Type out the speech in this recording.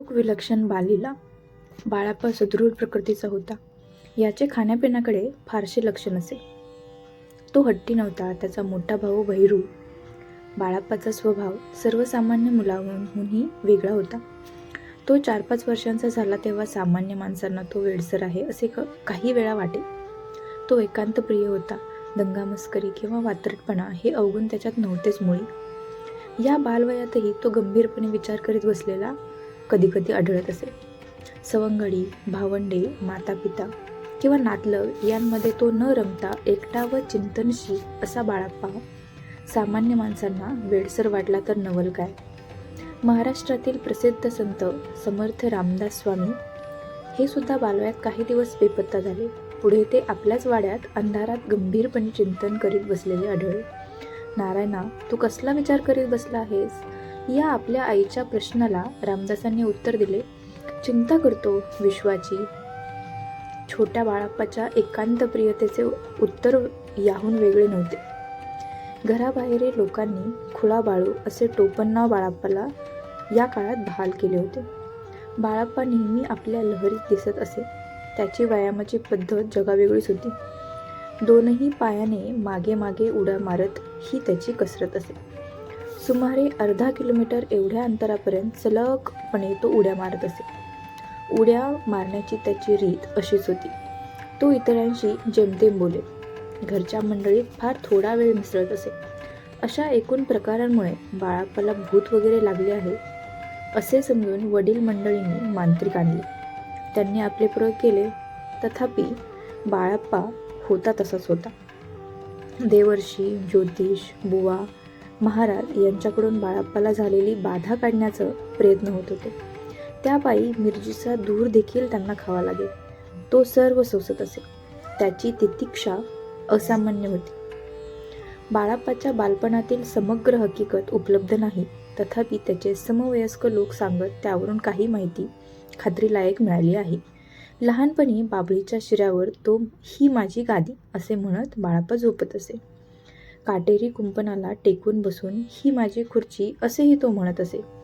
विलक्षण बालीला बाळापा सुदृढ प्रकृतीचा होता. याचे खाण्यापिण्याकडे फारसे लक्ष नसे. तो हट्टी नव्हता त्याचा मोठा भाऊ भैरू. बाळाप्पाचा स्वभाव सर्वसामान्य मुलांहूनही वेगळा होता. तो चार पाच वर्षांचा झाला तेव्हा सामान्य माणसांना तो वेडसर आहे असे क काही वेळा वाटे. तो एकांत प्रिय होता. दंगामस्करी किंवा वात्रटपणा हे अवगुण त्याच्यात नव्हतेच मुळी. या बालवयातही तो गंभीरपणे विचार करीत बसलेला कधीकधी आढळत असे. सवंगडी भावंडे मातापिता किंवा नातलग यांमध्ये तो न रमता एकटा व चिंतनशील असा बाळाप्पा हो. सामान्य माणसांना वेडसर वाटला तर नवल काय? महाराष्ट्रातील प्रसिद्ध संत समर्थ रामदास स्वामी हे सुद्धा बालवयात काही दिवस बेपत्ता झाले. पुढे ते आपल्याच वाड्यात अंधारात गंभीरपणे चिंतन करीत बसलेले आढळले. नारायणा तू कसला विचार करीत बसला आहेस? या आपल्या आईच्या प्रश्नाला रामदासांनी उत्तर दिले. चिंता करतो विश्वाची. छोट्या बाळाप्पाच्या एकांत प्रियतेचे उत्तर याहून वेगळे नव्हते. घराबाहेरील लोकांनी खुळा बाळू असे टोपणनाव बाळाप्पाला या काळात बहाल केले होते. बाळाप्पा नेहमी आपल्या लहरीत दिसत असे. त्याची व्यायामाची पद्धत जगावेगळीच होती. दोनही पायाने मागे मागे उड्या मारत ही त्याची कसरत असे. सुमारे अर्धा किलोमीटर एवढ्या अंतरापर्यंत सलगपणे तो उड्या मारत असे. उड्या मारण्याची त्याची रीत अशीच होती. तो इतरांशी जेमतेम बोले. घरच्या मंडळीत फार थोडा वेळ मिसळत असे. अशा एकूण प्रकारांमुळे बाळाप्पाला भूत वगैरे लागले आहे असे समजून वडील मंडळींनी मांत्रिक आणले. त्यांनी आपले प्रयोग केले. तथापि बाळाप्पा होता तसाच होता. देवर्षी ज्योतिष बुवा महाराज यांच्याकडून बाळाप्पाला झालेली बाधा काढण्याचा प्रयत्न होत होते. त्यापायी मिरजीचा धूर देखील त्यांना खावा लागेल. तो सर्व सोसत असे. त्याची तितिक्षा असामान्य होती. बाळाप्पाच्या बालपणातील समग्र हकीकत उपलब्ध नाही. तथापि त्याचे समवयस्क लोक सांगत त्यावरून काही माहिती खात्रीलायक मिळाली आहे. लहानपणी बाबळीच्या शिऱ्यावर तो ही माझी गादी असे म्हणत बाळाप्पा झोपत असे. काटेरी कुंपणाला टेकून बसून ही माझी खुर्ची असेही तो म्हणत असे.